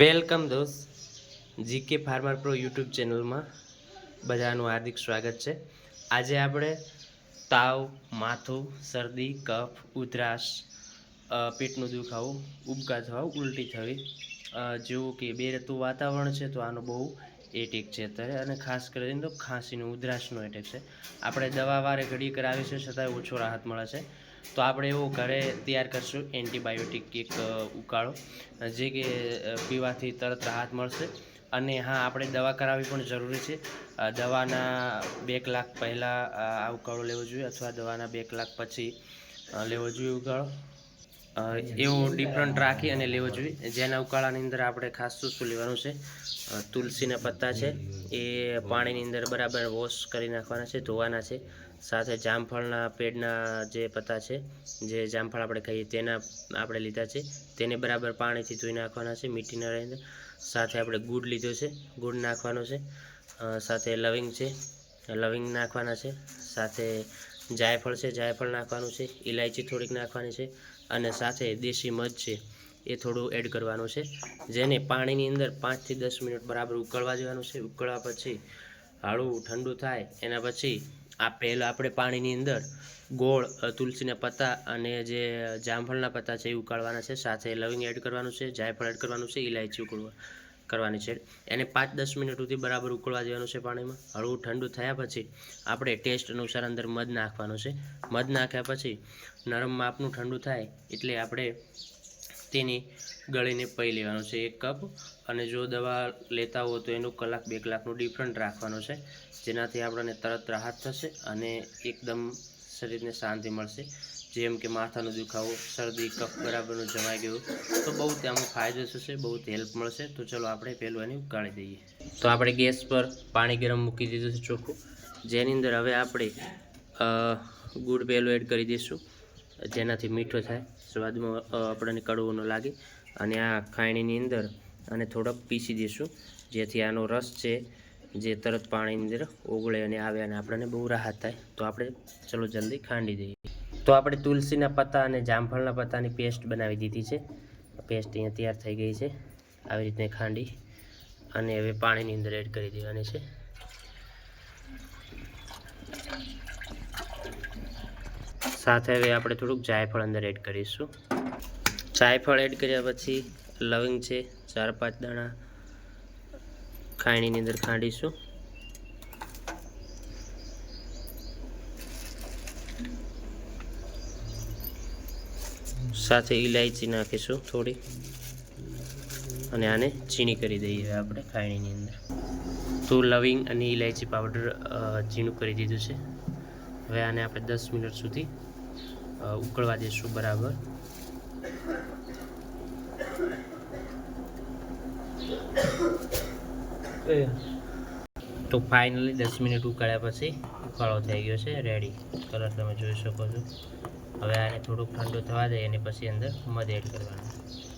Welcome દોસ્ત, GK farmer pro YouTube ચેનલમાં બધાનું હાર્દિક સ્વાગત છે. આજે આપણે તાવ, માથું, શરદી, કફ, ઉધરાશ પેટનું દુખાવું ઉબકા થવા ઉલટી થવી જેવું કે બે ઋતુ વાતાવરણ છે તો આનો બહુ એટેક છે અત્યારે અને ખાસ કરીને તો ખાંસીનું, ઉધરાશનો એટેક છે. આપણે દવા વારે ઘડી કરાવી છે છતાંય ઓછો રાહત મળે છે. તો આપણે એવું ઘરે તૈયાર કરશું એન્ટીબાયોટિક એક ઉકાળો, જે કે પીવાથી તરત રાહત મળશે. અને હા, આપણે દવા કરાવવી પણ જરૂરી છે. દવાના બે કલાક પહેલાં આ ઉકાળો લેવો જોઈએ અથવા દવાના બે કલાક પછી લેવો જોઈએ ઉકાળો. એવો ડિફરન્ટ રાખી અને લેવો જોઈએ. જેના ઉકાળાની અંદર આપણે ખાસ શું શું લેવાનું છે? તુલસીના પત્તા છે, એ પાણીની અંદર બરાબર વોશ કરી નાખવાના છે, ધોવાના છે. સાથે જામફળના પેડના જે પત્તા છે, જે જામફળ આપણે કહીએ તેના આપણે લીધા છે, તેને બરાબર પાણીથી ધોઈ નાખવાના છે, મીઠીના અંદર સાથે આપણે ગુડ લીધો છે, ગુડ નાખવાનો છે. સાથે લવિંગ છે, લવિંગ નાખવાના છે. સાથે જાયફળ છે જાયફળ નાખવાનું છે ઇલાયચી થોડીક નાખવાની છે અને સાથે દેશી મધ છે, એ થોડું એડ કરવાનું છે. જેને પાણીની અંદર પાંચથી દસ મિનિટ બરાબર ઉકળવા દેવાનું છે. ઉકળવા પછી હાળું ઠંડુ થાય, એના પછી આ પહેલાં આપણે પાણીની અંદર ગોળ તુલસીના પત્તા અને જે જામફળના પત્તા છે એ ઉકાળવાના છે. સાથે લવિંગ એડ કરવાનું છે, જાયફળ એડ કરવાનું છે ઇલાયચી ઉકળવા. કરવાની છે. એને પાંચ દસ મિનિટ સુધી બરાબર ઉકળવા દેવાનું છે પાણીમાં. હળવું ઠંડુ થયા પછી આપણે ટેસ્ટ અનુસાર અંદર મધ નાખવાનું છે. મધ નાખ્યા પછી નરમ માપનું ઠંડુ થાય એટલે આપણે તેની ગળીને પી લેવાનું છે એક કપ. અને જો દવા લેતા હો તો એનું કલાક બે કલાકનું ડિફરન્ટ રાખવાનું છે. જેનાથી આપણને તરત રાહત થશે અને એકદમ શરીરને શાંતિ મળશે. જેમ કે માથાનો દુખાવો, શરદી, કફ બરાબરનું જમાઈ ગયું. તો બહુ તેમાં ફાયદો થશે, બહુ હેલ્પ મળશે. તો ચલો આપણે પહેલું એને ઉકાળી દઈએ. તો આપણે ગેસ પર પાણી ગરમ મૂકી દીધું છે ચોખ્ખું. જેની અંદર હવે આપણે ગુડ પહેલું એડ કરી દઈશું. જેનાથી મીઠો થાય, સ્વાદમાં આપણને કડવું ન લાગે. અને આ ખાયણીની અંદર અને થોડોક પીસી દઈશું. જેથી આનો રસ છે, જે તરત પાણીની અંદર ઓગળે અને આવે અને આપણને બહુ રાહત થાય. તો આપણે ચલો જલ્દી ખાંડી દઈએ. તો આપણે તુલસીના પત્તા અને જામફળના પત્તાની પેસ્ટ બનાવી દીધી છે. પેસ્ટ અહીંયા તૈયાર થઈ ગઈ છે. આવી રીતે ખાંડી અને હવે પાણીની અંદર એડ કરી દેવાની છે. સાથે હવે આપણે થોડુંક જાયફળ અંદર એડ કરીશું. જાયફળ એડ કર્યા પછી લવિંગ છે, ચાર પાંચ દાણા ખાંડીની અંદર ખાંડીશું. સાથે ઇલાયચી નાખીશું થોડી. અને આને ચીણી કરી દઈએ આપણે ખાયણીની અંદર. તો લવિંગ અને ઇલાયચી પાવડર ઝીણું કરી દીધું છે. હવે આને આપણે દસ મિનિટ સુધી ઉકળવા દઈશું બરાબર. તો ફાઇનલી દસ મિનિટ ઉકાળ્યા પછી ઉકાળો થઈ ગયો છે, રેડી. કલર તમે જોઈ શકો છો. હવે આને થોડુંક ઠંડુ થવા દે એની પછી અંદર મધ એડ કરવાનું.